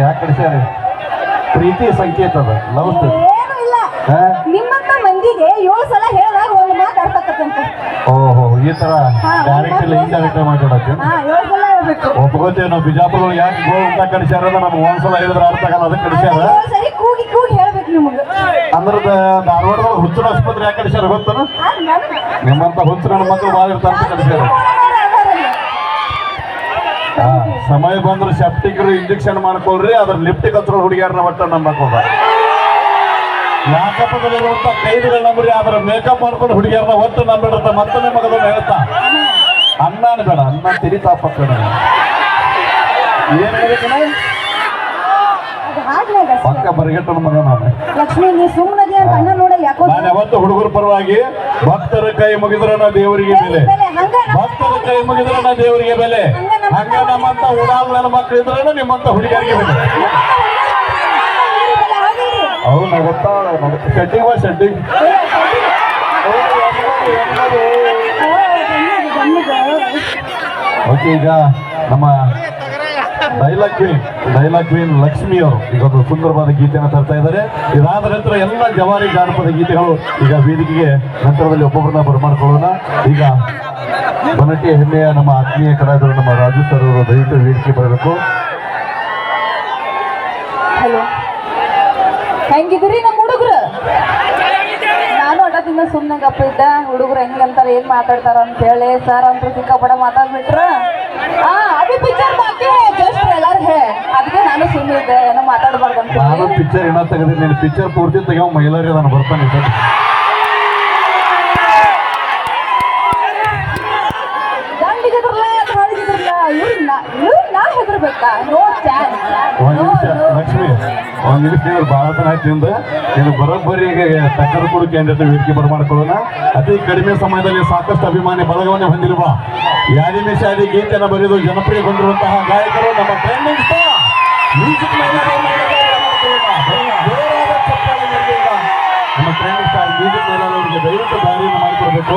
ಯಾಕೆ ಕಳಿಸ್ಯಾರ ಪ್ರೀತಿ ಸಂಕೇತ ಅದ ಲವ್ ಇಲ್ಲ. ನಿಮ್ಮಂತ ಮಂದಿಗೆ ಏಳು ಸಲ ಹೇಳಿದಾಗ ಒಂದು ಮಾತು ಅರ್ಥ ಆಕತ್ತಂತೆ ಓಹೋ ಈ ತರ ಡೈರೆಕ್ಟ್ ಇಲ್ಲ ಇಂಡೈರೆಕ್ಟ್ ಮಾತಾಡಕ್ಕೆ ಒಪ್ಕೋತೇವೆ ನಾವು ಬಿಜಾಪುರ ಯಾಕೆ ಗೋ ಅಂತ ಕಡಿಸ್ಯಾರ ನಮ್ಗೆ ಒಂದ್ಸಲ ಹೇಳಿದ್ರೆ ಅರ್ಥ ಆಗಲ್ಲ ಅದಕ್ಕೆ ಕಡಿಸ್ಯಾರ ಕೂಗಿ ಕೂಗಿ ಹೇಳ್ಬೇಕು ನಿಮಗೆ. ಅಂದ್ರೆ ಧಾರವಾಡದಾಗ ಹುಚ್ಚರ ಆಸ್ಪತ್ರೆ ಯಾಕೆ ಕಡಿಸ್ಯಾರ ಗೊತ್ತಾನ? ನಿಮ್ಮಂತ ಹುಚ್ಚರ ಮಕ್ಕಳು ಭಾಳ ಇರ್ತಾರೆ ಅಂತ ಕಡಿಸ್ಯಾರ ಸಮಯ ಬಂದ್ರೆ ಸೆಪ್ಟಿಕ್ರು ಇಂಜೆಕ್ಷನ್ ಮಾಡ್ಕೊಳ್ರಿ, ಅದ್ರ ಲಿಫ್ಟಿಗೆ ಹತ್ರ ಹುಡುಗಿಯರ ಒಟ್ಟ ನಂಬಕ್ ಹೋಗ ಲಾಕಪದಲ್ಲಿರುವಂತ ನಂಬ್ರಿ ಅದ್ರ ಮೇಕಪ್ ಮಾಡ್ಕೊಂಡು ಹುಡುಗಿಯರನ್ನ ಒಟ್ಟು ನಂಬಿಡುತ್ತ ಮತ್ತೊಮ್ಮೆ ಮಗದನ್ನ ಹೇಳ್ತಾ. ಅನ್ನ ಬೇಡ ಅನ್ನ ತಿರಿತಾ ಪಕ್ಕಡ ಏನ್ ಹೇಳ್ಬೇಕಣ್ಣ? ಪಕ್ಕ ಬರಿಗಟ್ಟನ ಮಗ ನಾನು. ಲಕ್ಷ್ಮಿ ನೀ ಸುಮ್ಮನದಿ ಅಂತ ಅಣ್ಣ ನೋಡಲ್ಲ ಯಾಕೋ ನಾನು ಯಾವತ್ತು ಹುಡುಗರ ಪರವಾಗಿ ಭಕ್ತರ ಕೈ ಮುಗಿದ್ರನ ದೇವರಿಗೆ ಬೆಲೆ. ಭಕ್ತರ ಕೈ ಮುಗಿದ್ರನ ದೇವರಿಗೆ ಬೆಲೆ. ಹಂಗ ನಮ್ಮಂತ ಉಡಾಲ್ ನನ್ನ ಮಕ್ಕಳು ಇದ್ರೇನು ನಿಮ್ಮಂತ ಹುಡುಗರಿಗೆ ಬೆಲೆ. ಅವು ನಗುತ್ತಾಳ ಶೆಟ್ಟಿಂಗ್ ಬಾ ಶೆಟ್ಟಿಂಗ್ ಓಕೆ ಈಗ ನಮ್ಮ dialogue queen dialogue queen Lakshmi ಅವರು. ಈಗ ಒಂದು ಸುಂದರವಾದ ಗೀತೆಯನ್ನು ತರ್ತಾ ಇದ್ದಾರೆ. ಇದಾದ ನಂತರ ಎಲ್ಲ ಜವಾರಿ ಜಾನಪದ ಗೀತೆಗಳು ಈಗ ವೇದಿಕೆಗೆ ನಂತರದಲ್ಲಿ ಒಬ್ಬೊಬ್ಬರನ್ನ ಬರಮಾಡ್ಕೊಳ್ಳೋಣ ಈಗ ಬನಟಿ ಹೆಮ್ಮೆಯ ನಮ್ಮ ಆತ್ಮೀಯ ಕಲಾವಿದರು, ನಮ್ಮ ರಾಜು ಸರ್ ಅವರು ದಯವಿಟ್ಟು ವೇದಿಕೆ ಬರಬೇಕು. ಹೆಂಗಿದ್ರಿ ನಮ್ಮ ಹುಡುಗರು? ನಾನು ಅಡದಿಂದ ಸುಮ್ಮನೆ ಗಪ್ಪ ಇದ್ದ. ಹುಡುಗರು ಹೆಂಗಂತಾರ ಏನ್ ಮಾತಾಡ್ತಾರ ಅಂತ ಹೇಳಿ. ಸರ್ ಅಂತ ಸಿಕ್ಕಾಪಡ ಮಾತಾಡ್ಬಿಟ್ರ. ಆ ಅಭಿ ಪಿಕ್ಚರ್ ಬಾಕಿ ಜಸ್ಟ್ ಎಲ್ಲಾರು ಹೇ ಅದಕ್ಕೆ ನಾನು ಸುಮ್ಮನೆ ಇದ್ದೆ ಏನೋ ಮಾತಾಡ್ಬಾರ್ದು ಅಂತ ನಾನು ಪಿಕ್ಚರ್ ಏನ ತೆಗೆದಿದ್ದೀನಿ ನೀನು ಪಿಕ್ಚರ್ ಪೂರ್ತಿ ತೆಗೆಯೋ ಮಹಿಳೆಯರಿಗೆ ನಾನು ಬರ್ತಾನೆ ಸರ್ ದಂಡಿಗಿದ್ರಲ್ಲ ಹೊಡಿಗಿದ್ರಲ್ಲ ಇವ್ರನ್ನ ನಾ ಹೆದರ್ಬೇಕಾ? ನೋ ಚಾನ್ಸ್ ಒಂದ್ ನಿಮಿಷ ಲಕ್ಷ್ಮಿ ಒಂದ್ ನಿಮಿಷ ನೀವು ಭಾಳ ತನ ಆಯ್ತು ನಿಂದ. ನೀನು ಬರೋಬ್ಬರಿ ಈಗ ಟಕ್ಕರ್ ಕೂಡ ಕ್ಯಾಂಡಿಡೇಟ್ ವೇದಿಕೆ ಬರಮಾಡ್ಕೊಳ್ಳೋಣ ಅತಿ ಕಡಿಮೆ ಸಮಯದಲ್ಲಿ ಸಾಕಷ್ಟು ಅಭಿಮಾನಿ ಬಳಗವನ್ನು ಹೊಂದಿರುವ ಯಾದಿಮೆ ಶಾದಿ ಗೀತೆಯನ್ನು ಬರೆದು ಜನಪ್ರಿಯಗೊಂಡಿರುವಂತಹ ಗಾಯಕರು ನಮ್ಮ ಟ್ರೆಂಡಿಂಗ್ ಸ್ಟಾರ್ ನಮ್ಮ ಟ್ರೆಂಡಿಂಗ್ ಸ್ಟಾರ್ ಮ್ಯೂಸಿಕ್ ಅವರಿಗೆ ದಯವಿಟ್ಟು ದಾರಿಯನ್ನು ಮಾಡಿಕೊಡ್ಬೇಕು.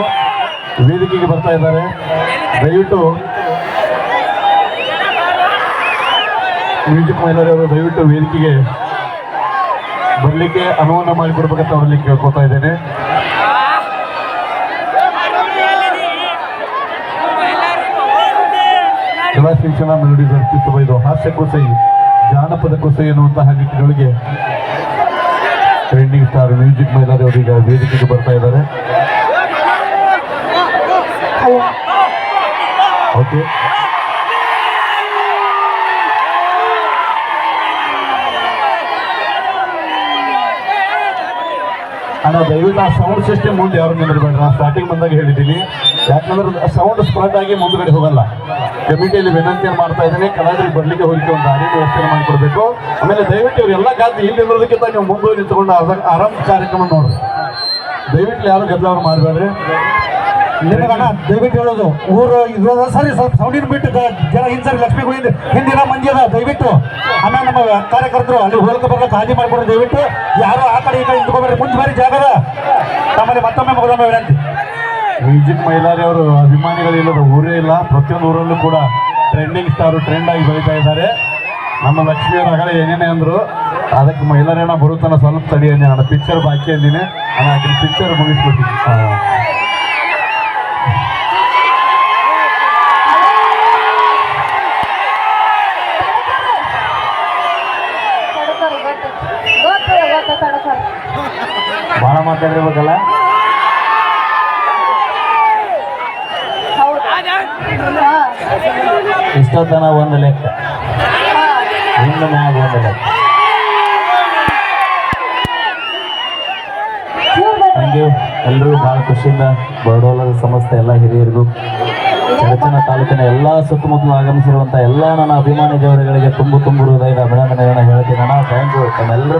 ವೇದಿಕೆಗೆ ಬರ್ತಾ ಇದ್ದಾರೆ. ದಯವಿಟ್ಟು ಮ್ಯೂಸಿಕ್ ಮಹಿಳೆಯರು ದಯವಿಟ್ಟು ವೇದಿಕೆಗೆ ಬರ್ಲಿಕ್ಕೆ ಅನುವನ್ನು ಮಾಡಿಕೊಡ್ಬೇಕಂತ ಅವರಲ್ಲಿ ಕೇಳ್ಕೊತಾ ಇದ್ದೇನೆ. ಕಲಾ ಶಿಕ್ಷಣ ಅರ್ಪಿಸುವ ಇದು ಹಾಸ್ಯ ಕುಸೈ ಜಾನಪದ ಕೊಸೆ ಎನ್ನುವಂತಹ ನಿಟ್ಟಿನೊಳಗೆ ಟ್ರೆಂಡಿಂಗ್ ಸ್ಟಾರ್ ಮ್ಯೂಸಿಕ್ ಮೈಲಾರಿ ಅವರೀಗ ವೇದಿಕೆಗೆ ಬರ್ತಾ ಇದ್ದಾರೆ. ಓಕೆ ಅಣ್ಣ ದಯವಿಟ್ಟು ಆ ಸೌಂಡ್ ಸಿಸ್ಟಮ್ ಮುಂದೆ ಯಾರು ನಿಂದಿರಬೇಡ ನಾನು ಸ್ಟಾರ್ಟಿಂಗ್ ಬಂದಾಗ ಹೇಳಿದ್ದೀನಿ. ಯಾಕಂದ್ರೆ ಸೌಂಡ್ ಸ್ಪ್ರೆಡ್ ಆಗಿ ಮುಂದ್ಗಡೆ ಹೋಗಲ್ಲ. ಕಮಿಟಿಯಲ್ಲಿ ವಿನಂತಿಯನ್ನು ಮಾಡ್ತಾ ಇದ್ದೀನಿ. ಕಲಾವಿದರಿಗೆ ಬರಲಿಕ್ಕೆ ಹೋಗ್ಲಿಕ್ಕೆ ಒಂದು ದಾರಿ ವ್ಯವಸ್ಥೆ ಮಾಡಿಕೊಡ್ಬೇಕು. ಆಮೇಲೆ ದಯವಿಟ್ಟು ಇವರೆಲ್ಲ ಗಾದಿ ಇಲ್ಲಿ ಇರೋದಕ್ಕಿಂತ ನೀವು ಮುಂದೆ ನಿಂತ್ಕೊಂಡು ಆರಾಮ್- ಕಾರ್ಯಕ್ರಮ ನೋಡ್ರಿ. ದಯವಿಟ್ಟು ಯಾರು ಗದ್ದಲ ಮಾಡಬೇಡ್ರಿ. ನಿಮಗಣ್ಣ ದಯವಿಟ್ಟು ಹೇಳೋದು. ಊರು ಇರೋದ ಸರಿ ಸ್ವಲ್ಪ ಸೌಂಡಿನ ಬಿಟ್ಟು ಜನ ಹಿಂಸರಿ ಲಕ್ಷ್ಮಿ ಗೋವಿಂದ ಹಿಂದಿನ ಮಂದಿ ಅದ ದಯವಿಟ್ಟು ಆಮೇಲೆ ನಮ್ಮ ಕಾರ್ಯಕರ್ತರು ಅಲ್ಲಿ ಹೋಗಕ್ಕೆ ಬರ್ಲಿಕ್ಕೆ ಹಾಜಿ ಮಾಡ್ಕೊಂಡು ದಯವಿಟ್ಟು ಯಾರು ಆ ಕಡೆ ಈ ಕಡೆ ನಿಂತ್ಕೊಬೇಡ್ರಿ ಮುಂಚೆ ಬಾರಿ ಜಾಗದ. ತಮ್ಮಲ್ಲಿ ಮತ್ತೊಮ್ಮೆ ಮಗದೊಮ್ಮೆ ವಿನಂತಿ. ವಿಜಿತ್ ಮೈಲಾರಿ ಅವರು ಅಭಿಮಾನಿಗಳಿಲ್ಲದ ಊರೇ ಇಲ್ಲ. ಪ್ರತಿಯೊಂದು ಊರಲ್ಲೂ ಕೂಡ ಟ್ರೆಂಡಿಂಗ್ ಸ್ಟಾರ್ ಟ್ರೆಂಡ್ ಆಗಿ ಬೆಳೀತಾ ಇದ್ದಾರೆ. ನಮ್ಮ ಲಕ್ಷ್ಮಿಯವರು ಆಗಲೇ ಏನೇನೇ ಅಂದರು ಅದಕ್ಕೆ ಮೈಲಾರಿಯಣ್ಣ ಬರುತ್ತಾನೆ ಸ್ವಲ್ಪ ತಡಿ ನಾನು ಪಿಕ್ಚರ್ ಬಾಕಿ ಅಂದಿನಿ. ಅಣ್ಣ ಅದನ್ನ ಪಿಕ್ಚರ್ ಮುಗಿಸ್ಬಿಟ್ಟು ಭಾಳ ಮಾತಾಡಿರ್ಬೇಕಲ್ಲ ಇಷ್ಟೊತ್ತನ ಒಂದು ಲೆಕ್ಕ. ಇನ್ನು ಮ್ಯಾಗ ಒಂದು ಲೆಕ್ಕ. ಹಂಗೆ ಎಲ್ಲರೂ ಭಾಳ ಖುಷಿಯಿಂದ ಬರಡೋಲದ ಸಂಸ್ಥೆ ಎಲ್ಲ ಹಿರಿಯರಿಗೂ ಚಡಚನ ತಾಲೂಕಿನ ಎಲ್ಲ ಸುತ್ತಮುತ್ತಲು ಆಗಮಿಸಿರುವಂಥ ಎಲ್ಲ ನನ್ನ ಅಭಿಮಾನಿ ದೇವರುಗಳಿಗೆ ತುಂಬು ತುಂಬು ಹೃದಯದ ಅಭಿನಂದನೆಗಳನ್ನ ಹೇಳ್ತೀನಿ. ಅಣ್ಣ ಥ್ಯಾಂಕ್ ಯು ತಮ್ಮೆಲ್ಲರ